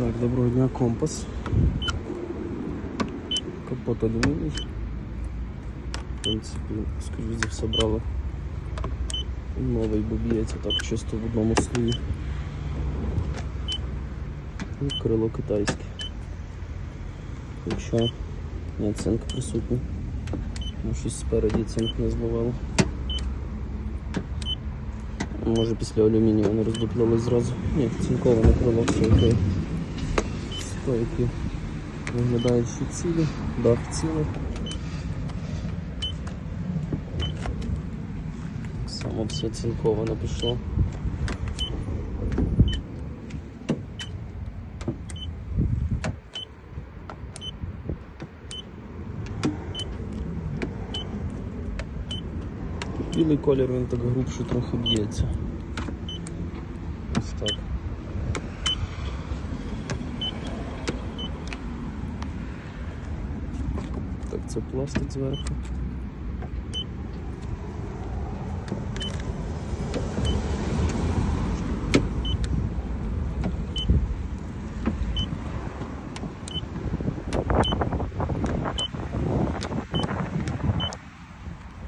Так, доброго дня, компас. Капот алюміній. В принципі, скоріш за все брали новий, бо б'ється так чисто в одному слої. І крило китайське. Хоча ні, цинк присутній. Ну, щось спереді цинк не зловило. Може після алюмінію вони роздуплились зразу. Ні, цинковане крило все окей. Стойки виглядають ще цілі, дах цілий. Так само все цинковане пішло. Білий колір він так грубше трохи б'ється. Ось так. Так, це пластик зверху.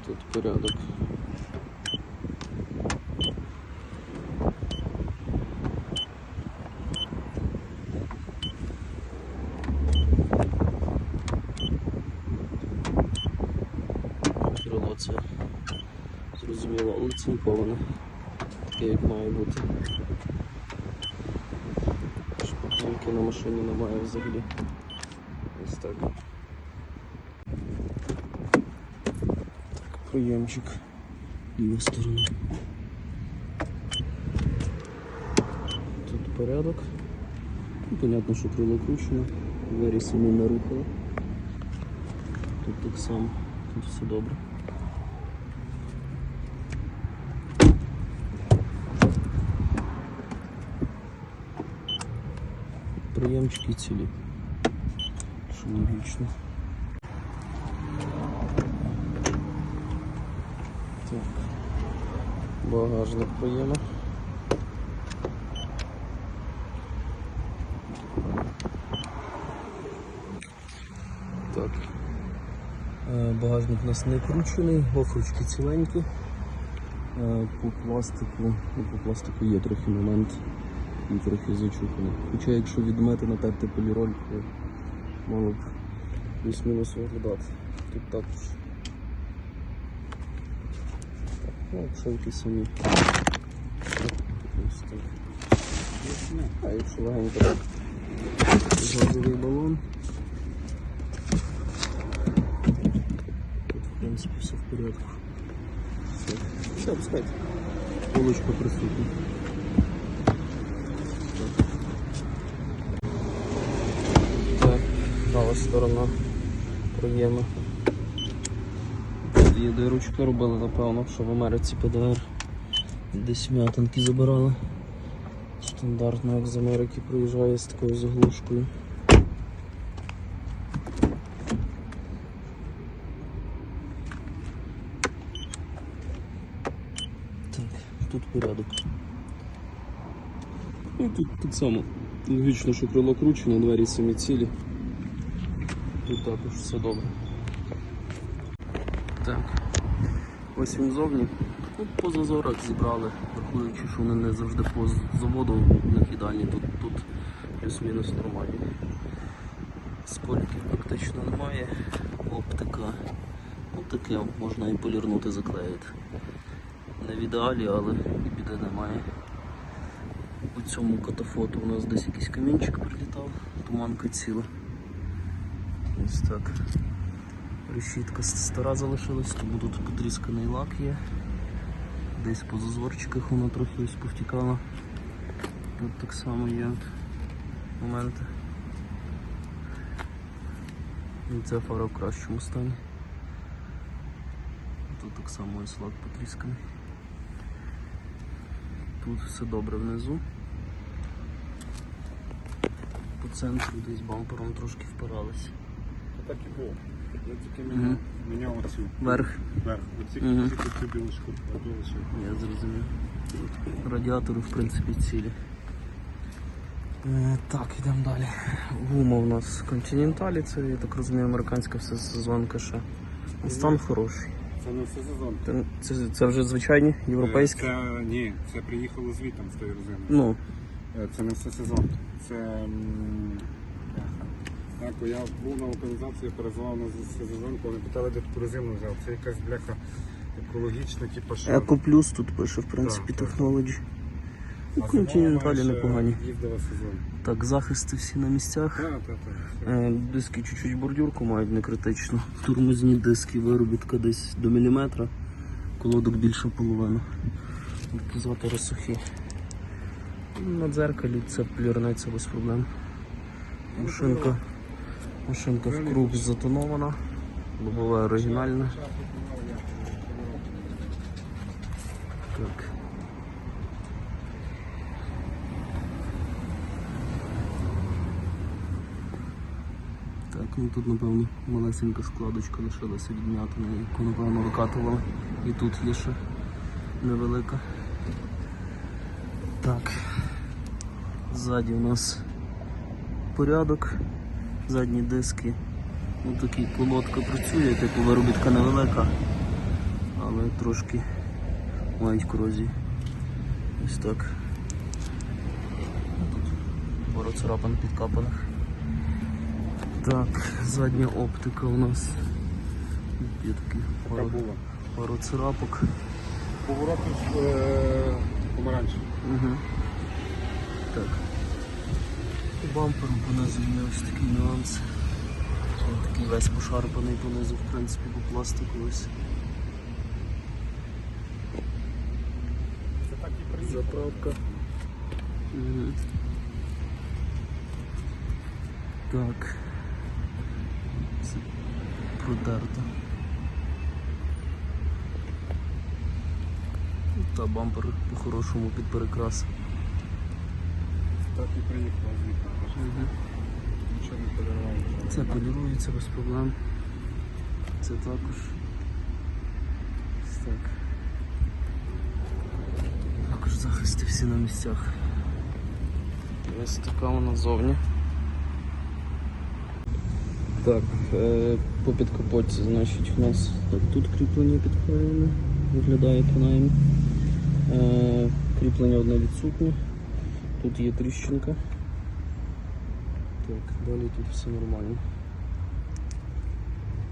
Тут порядок. Крило це зрозуміло, але. Таке як має бути. Шпаклівки на машині немає взагалі. Ось так. Так, проємчик. Ліва сторона. Тут порядок. Ну, понятно, що крило кручено, двері самі не рухали. Тут так само, тут все добре. Приємчики цілі. Що логічно. Багажник приємно. Так. Е, Багажник у нас не кручений, гофрочки ціленькі. Е, По пластику, ну, по пластику є трохи момент і трохи зачуханий. Хоча якщо відмити натерти поліроль, то мало б плюс-мінус виглядати. Тут також. Ну, пшенки самі. А якщо легенько так. Газовий балон. Тут, в принципі, все в порядку. Все, все пускайте. Полочка присутня. Так, сторона проємна. Є дирочка робили, напевно, що в Америці ПДР десь м'ятинки забирали. Стандартно, як з Америки приїжджає з такою заглушкою. Так, тут порядок. Ну, тут так само. Логічно, що крило кручене, двері самі цілі. Тут також все добре. Так. Ось він зовні. Ну, по зазорах зібрали, врахуючи, що вони не завжди по заводу ідеальні, тут, тут плюс-мінус нормальні. Скольків практично немає. Оптика. Ну таке можна і полірнути, заклеїти. Не в ідеалі, але і біди немає. У цьому катафоту у нас десь якийсь камінчик прилітав, туманка ціла. Ось так. Решітка стара залишилась, тому тут потрісканий лак є. Десь по зазорчиках воно трохи ось повтікало. Тут так само є моменти. І ця фара в кращому стані. Тут так само ось лак потрісканий. Тут все добре внизу. По центру десь бампером трошки впирались. Так і було. Я тільки міняв, міняв оцю Верх. верх. Оці Мгм. тільки цю білочку робили. Я зрозумів. Радіатори в принципі цілі. Е, Так, йдемо далі. Гума у нас континенталі, це, я так розумію, американська вся сезонка ще. Стан хороший. Це не все сезон. Це, це, це вже звичайні європейські. Це, ні, це приїхало звітом з тої резини. Ну, Е, Це не все сезон. Це. м. Так, я був на локалізації, перезвав на все сезон, коли питали, де таку резину взяв. Це якась бляха екологічна, типу що. Еко Плюс тут пише, в принципі, так. Ну, континенталі непогані. Їздила сезон. Так, захисти всі на місцях. Так, так, так. Е, Диски чуть-чуть бордюрку мають не критично. Тормозні диски, виробітка десь до міліметра, колодок більше половини. Амортизатори сухі. На дзеркалі це плюрнеться без проблем. Машинка, машинка в круг затонована, лобове оригінальне. Так. Так, ну тут, напевно, малесенька складочка лишилася від м'ятини, яку, напевно, викатували. І тут є ще невелика. Так. Ззаді у нас порядок, задні диски. Ну такі колодка працює, типу виробітка невелика, але трошки мають корозії. Ось так. Тут пару царапин підкапаних. Так, задня оптика у нас. Є такі пару, пару царапок. Поворот е, помаранчевий. Угу. Так. Бамперу понизу є ось такий нюанс. Він такий весь пошарпаний понизу, в принципі, по пластику ось. Заправка. Угу. Так. Це продерто. Та бампер по-хорошому під перекрас. Так і приїхало звідти. Нічого не подарував. Це полірується без проблем. Це також. Так. Також захисти всі на місцях. Ось така вона зовні. Так, е, по підкапотці, значить, у нас тут кріплення підклеєне, виглядає принаймні. Е, кріплення одне відсутнє. Тут є тріщинка. Так, далі тут все нормально.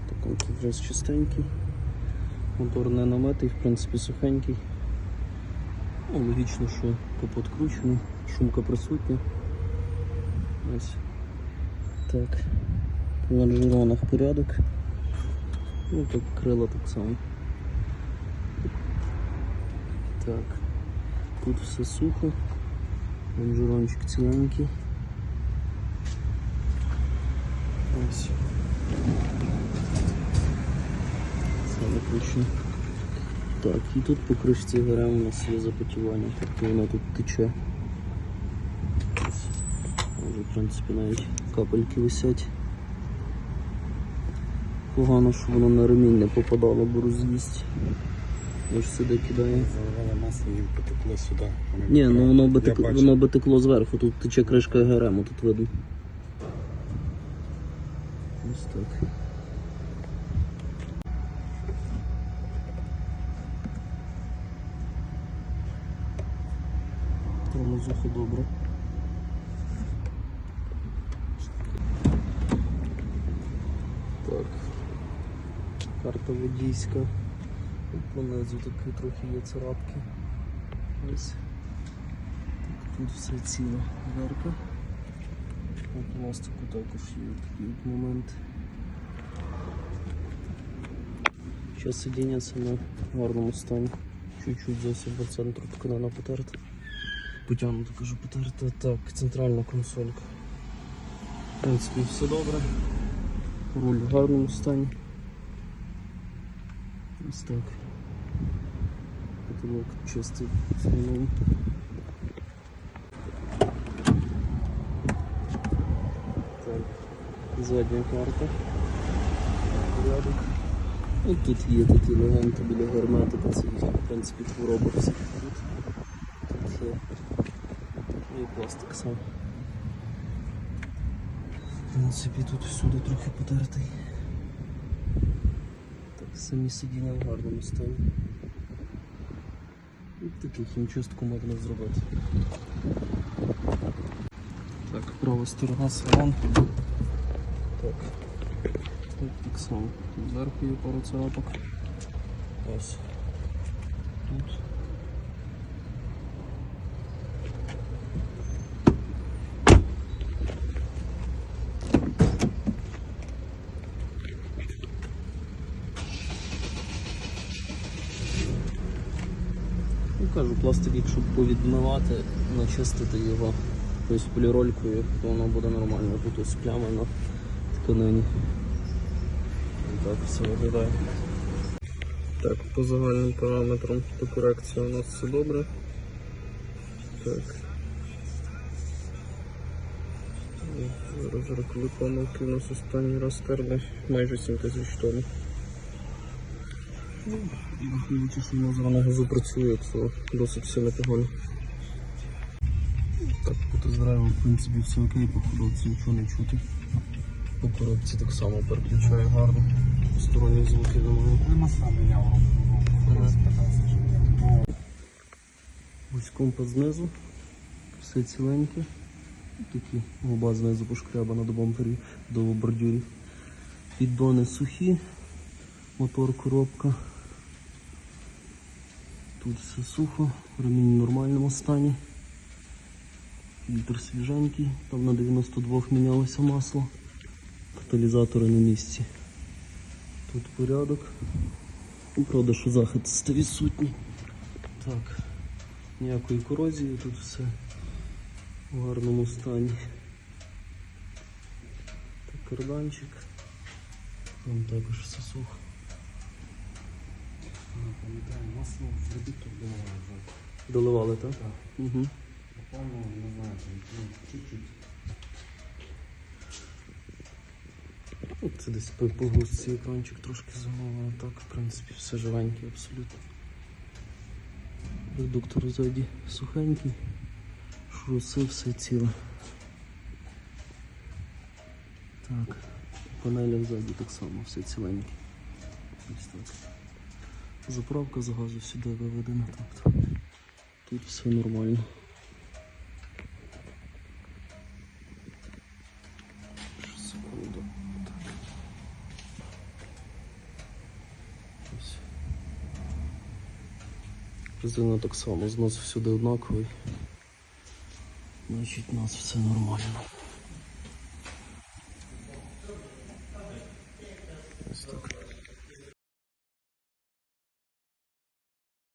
Так, тут вже чистенький. Мотор не намитий, в принципі, сухенький. Ну, логічно, що капот кручений, шумка присутня. Ось. Так. По лонжеронах порядок. Ну, так крила так само. Так. Тут все сухо. Лонжерончик ціленький. Ось. Це виключно. Так, і тут по кришці ГРМ у нас є запотівання, тобто воно тут тече. Може, в принципі, навіть капельки висять. Погано, що воно на ремінь не попадало, бо роз'їсть. Ось сюди кидає. Заливали масло, їм потекло сюди. Ні, ну воно би, текло, воно би текло зверху, тут тече кришка ГРМ, тут видно. Ось так. Тормозуху добре. Так. Карта водійська. Понизу такі трохи є царапки. Ось. Так, тут все ціло дверка. По пластику також є такий момент. Ще сидіння на гарному стані. Чуть-чуть зовсім по центру тканина потерта. Потягнуто кажу потерта. Так, центральна консолька. В принципі, все добре. Руль в гарному стані. Ось так. Потолок чистий. Так, задня карта. Порядок. І тут є такі елементи біля герметика, це в принципі, хвороба всіх тут. Тут є. І пластик сам. В принципі, тут всюди трохи потертий. Так, самі сидіння в гарному стані. І таку хімчистку можна зробити. Так, права сторона салон. Тут так само. Зверху є пару царапок. Ось. Тут. Ну, кажу, пластик, якщо повідмивати, начистити його якоюсь поліролькою, то воно буде нормально. Тут ось пляма на тканині. І так все виглядає. Так, по загальним параметрам по корекції у нас все добре. Так. Рахую помилки у нас останній раз стерли майже 7 тисяч тонн. Ну, Враховуючи, що воно зрано газу працює, то досить все непогано. Так, по тест-драйву, в принципі, все окей, по коробці нічого не чути. По коробці так само переключає гарно. Сторонні звуки немає. Нема сам міняв Ага. спитався, чи ні. Ну, Ось компас знизу, все ціленьке. Такі губа знизу пошкрябана до бамперів, до бордюрів. Піддони сухі, мотор, коробка. Тут все сухо, ремінь в нормальному стані. Фільтр свіженький, там на 92 мінялося масло. Каталізатори на місці. Тут порядок. Ну, Правда, що захист відсутній. Так, ніякої корозії, тут все в гарному стані. Так, карданчик. Там також все сухо. пам'ятаю, масло в редуктор було вже. Доливали, так? Так. Угу. Напевно, не знаю, ну, чуть-чуть. Це десь по по густці екранчик трошки замовив, а так, в принципі, все живеньке абсолютно. Редуктор ззаді сухенький, шруси все ціле. Так, панеля ззаді так само, все ціленьке. Ось так. Заправка з газу сюди виведена, тобто тут все нормально. Ще Секунду. Так. Ось. Резина так само, знос всюди однаковий. Значить, у нас все нормально.